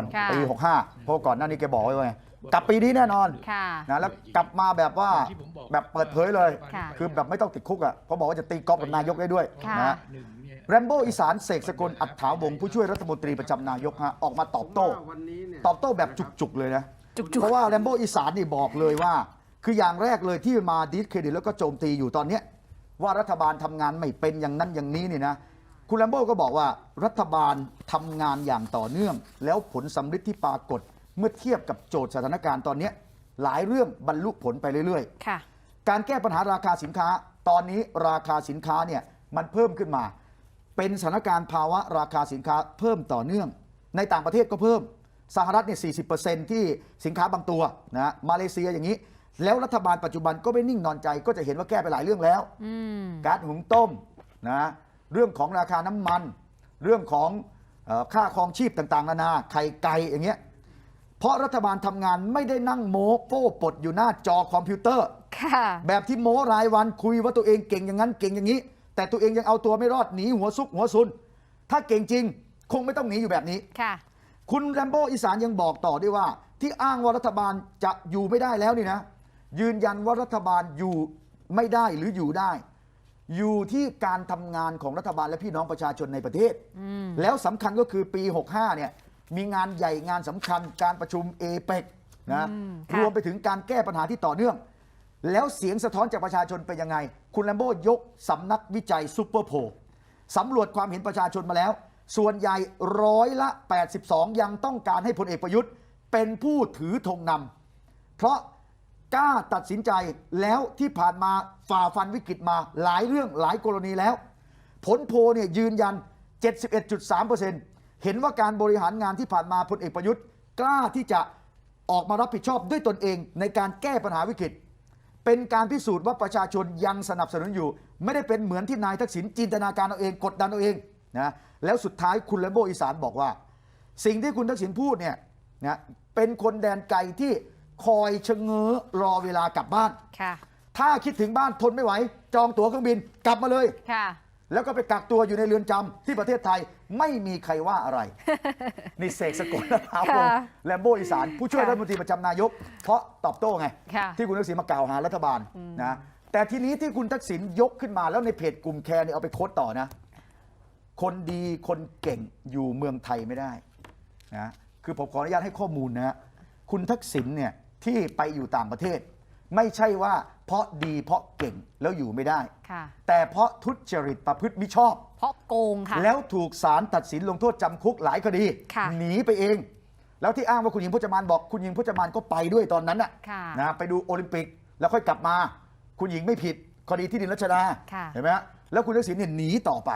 อนค่ะปี 65 เพราะก่อนหน้านี้แกบอกไว้ว่าไงกลับปีนี้แน่นอนค่ะ นะแล้วกลับมาแบบว่าแบบเปิดเผยเลย ค่ะ คือแบบไม่ต้องติดคุกอะเพราะบอกว่าจะตีกอล์ฟกับนายกได้ด้วยค่ะ นะฮะ แรมโบ้อีสานเสกสกลอัฏฐาวงศ์ผู้ช่วยรัฐมนตรีประจำนายกฮะออกมาตอบโต้วันนี้เนี่ยตอบโต้แบบจุกๆเลยนะจุกเพราะว่าแรมโบ้อีสานนี่บอกเลยว่า คืออย่างแรกเลยที่มาดิสเครดิตแล้วก็โจมตีอยู่ตอนเนี้ยว่ารัฐบาลทำงานไม่เป็นอย่างนั้นอย่างนี้นี่นะ คุณแรมโบ้ก็บอกว่ารัฐบาลทำงานอย่างต่อเนื่อง แล้วผลสำฤทธิ์ที่ปรากฏเมื่อเทียบกับโจทย์สถานการณ์ตอนเนี้ยหลายเรื่องบรรลุผลไปเรื่อยๆ ค่ะ การแก้ปัญหาราคาสินค้า ตอนนี้ราคาสินค้าเนี่ยมันเพิ่มขึ้นมา เป็นสถานการณ์ภาวะราคาสินค้าเพิ่มต่อเนื่อง ในต่างประเทศก็เพิ่มสหรัฐเนี่ย 40%ที่สินค้าบางตัวนะมาเลเซียอย่างนี้ แล้วรัฐบาลปัจจุบันก็ไม่นิ่งนอนใจ ก็จะเห็นว่าแก้ไปหลายเรื่องแล้วอืมก๊าซหุงต้มนะ เรื่องของราคาน้ำมัน เรื่องของเออค่าครองชีพต่างๆ นานาไข่ไก่อย่างเงี้ยเพราะรัฐบาลทำงานไม่ได้นั่งโม้โป้ปดอยู่หน้าจอคอมพิวเตอร์ค่ะแบบที่โม้รายวันคุยว่าตัวเองเก่งอย่างนั้นเก่งอย่างนี้ แต่ตัวเองยังเอาตัวไม่รอดหนีหัวซุกหัวซุน ถ้าเก่งจริงคงไม่ต้องหนีอยู่แบบนี้ค่ะ คุณแรมโบ้อีสานยังบอกต่อด้วยว่า ที่อ้างว่ารัฐบาลจะอยู่ไม่ได้แล้วนี่นะ ยืนยันว่ารัฐบาลอยู่ไม่ได้หรืออยู่ได้ อยู่ที่การทำงานของรัฐบาลและพี่น้องประชาชนในประเทศแล้วสำคัญก็คือปี 65 เนี่ย มีงานใหญ่งานสำคัญการประชุมเอเปกนะอืมค่ะ รวมไปถึงการแก้ปัญหาที่ต่อเนื่อง แล้วเสียงสะท้อนจากประชาชนเป็นยังไง คุณแลมโบ้ยกสำนักวิจัยซูเปอร์โพลสำรวจความเห็นประชาชนมาแล้ว ส่วนใหญ่ร้อยละ 82 ยังต้องการให้พลเอกประยุทธ์ เป็นผู้ถือธงนำเพราะ กล้าตัดสินใจแล้วที่ผ่านมาฝ่าฟันวิกฤตมาหลายเรื่องหลายกรณีแล้ว ผลโพเนี่ยยืนยัน 71.3%เห็นว่าการบริหารงานที่ผ่านมาพลเอกประยุทธ์ กล้าที่จะออกมารับผิดชอบด้วยตนเองในการแก้ปัญหาวิกฤต เป็นการพิสูจน์ว่าประชาชนยังสนับสนุนอยู่ ไม่ได้เป็นเหมือนที่นายทักษิณจินตนาการเอาเองกดดันเอาเองนะแล้วสุดท้ายคุณแลมโบอีสานบอกว่า สิ่งที่คุณทักษิณพูดเนี่ยนะเป็นคนแดนไกลที่ คอยชะเง้อรอเวลากลับบ้าน ค่ะ ถ้าคิดถึงบ้านทนไม่ไหว จองตั๋วเครื่องบินกลับมาเลย ค่ะ แล้วก็ไปกักตัวอยู่ในเรือนจำที่ประเทศไทยไม่มีใครว่าอะไร นี่เสกสกลนภาวงศ์ค่ะแลมโบอีสาน ผู้ช่วยค่ะรัฐมนตรีประจำนายก เพราะตอบโต้ไง ค่ะที่คุณทักษิณมากล่าวหารัฐบาลนะแต่ทีนี้ที่คุณทักษิณยกขึ้นมาแล้วในเพจกลุ่มแคร์เนี่ยเอาไปโค้ดต่อนะ คนดีคนเก่งอยู่เมืองไทยไม่ได้นะคือผมขออนุญาตให้ข้อมูลนะฮะคุณทักษิณเนี่ย ที่ไปอยู่ต่างประเทศ ไม่ใช่ว่าเพราะดีเพราะเก่งแล้วอยู่ไม่ได้ ค่ะ แต่เพราะทุจริตประพฤติมิชอบ เพราะโกงค่ะ แล้วถูกศาลตัดสินลงโทษจำคุกหลายคดี ค่ะ หนีไปเอง แล้วที่อ้างว่าคุณหญิงพจมานบอกคุณหญิงพจมานก็ไปด้วยตอนนั้นน่ะ ค่ะ นะไปดูโอลิมปิกแล้วค่อยกลับมา คุณหญิงไม่ผิดคดีที่ดินรัชดาค่ะ เห็นไหมฮะแล้วคุณทักษิณเนี่ยหนีต่อไป